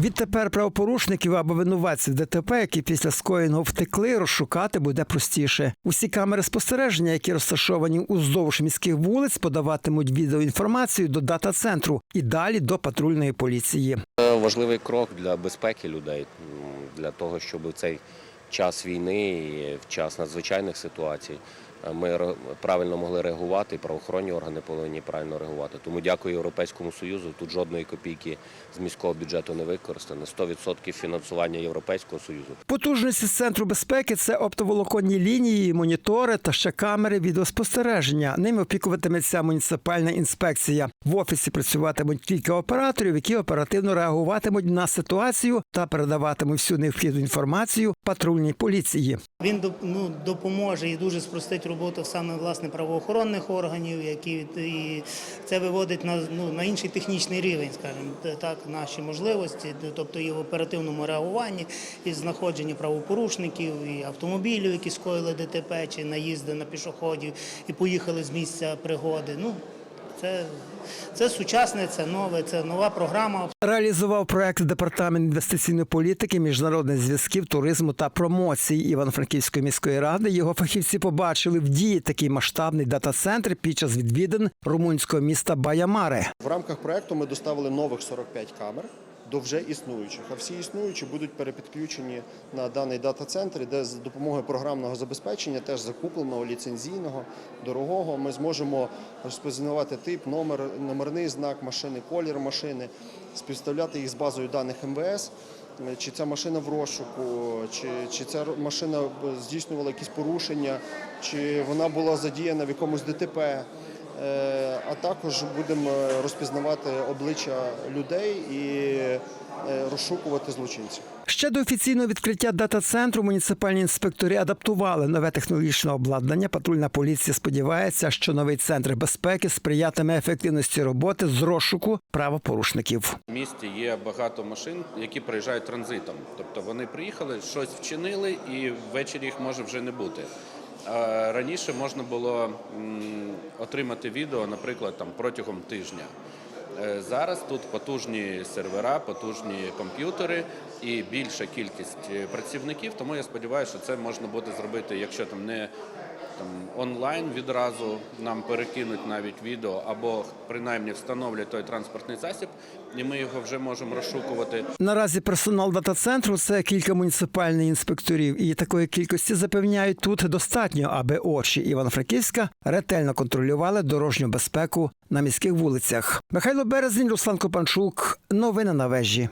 Відтепер правопорушників або винуватців ДТП, які після скоєного втекли, розшукати буде простіше. Усі камери спостереження, які розташовані уздовж міських вулиць, подаватимуть відеоінформацію до дата-центру і далі до патрульної поліції. Важливий крок для безпеки людей, для того, щоб цей час війни в час надзвичайних ситуацій ми правильно могли реагувати, і правоохоронні органи повинні правильно реагувати. Тому дякую Європейському Союзу. Тут жодної копійки з міського бюджету не використано. 100% фінансування Європейського Союзу. Потужності з центру безпеки це оптоволоконні лінії, монітори та ще камери відеоспостереження. Ними опікуватиметься муніципальна інспекція. В офісі працюватимуть кілька операторів, які оперативно реагуватимуть на ситуацію та передаватимуть всю необхідну інформацію патрульній поліції. Він ну, допоможе і дуже спростить роботу саме власне правоохоронних органів, які і це виводить на ну на інший технічний рівень, скажімо так, наші можливості, тобто і в оперативному реагуванні, і знаходженні правопорушників, і автомобілів, які скоїли ДТП, чи наїзди на пішоходів і поїхали з місця пригоди. Ну це, це сучасне, це нове, це нова програма. Реалізував проект департамент інвестиційної політики, міжнародних зв'язків, туризму та промоції Івано-Франківської міської ради. Його фахівці побачили в дії такий масштабний дата-центр під час відвідин румунського міста Баямари. В рамках проекту ми доставили нових 45 камер до вже існуючих, а всі існуючі будуть перепідключені на даний дата-центр, де з допомогою програмного забезпечення, теж закупленого, ліцензійного, дорогого, ми зможемо розпізнавати тип, номер, номерний знак машини, колір машини, співставляти їх з базою даних МВС. Чи ця машина в розшуку, чи, чи ця машина здійснювала якісь порушення, чи вона була задіяна в якомусь ДТП. Е, а також будемо розпізнавати обличчя людей і е, розшукувати злочинців. Ще до офіційного відкриття дата-центру муніципальні інспектори адаптували нове технологічне обладнання. Патрульна поліція сподівається, що новий центр безпеки сприятиме ефективності роботи з розшуку правопорушників. В місті є багато машин, які приїжджають транзитом. Тобто вони приїхали, щось вчинили, і ввечері їх може вже не бути. Раніше можна було отримати відео, наприклад, там протягом тижня. Е, Зараз тут потужні сервера, потужні комп'ютери і більша кількість е, працівників. Тому я сподіваюся, що це можна буде зробити, якщо там не там онлайн відразу нам перекинуть навіть відео, або принаймні встановлять той транспортний засіб, і ми його вже можемо розшукувати. Наразі персонал дата-центру це кілька муніципальних інспекторів, і такої кількості запевняють тут достатньо, аби очі Івано-Франківська ретельно контролювали дорожню безпеку на міських вулицях. Михайло Березень, Руслан Копанчук. Новини на вежі.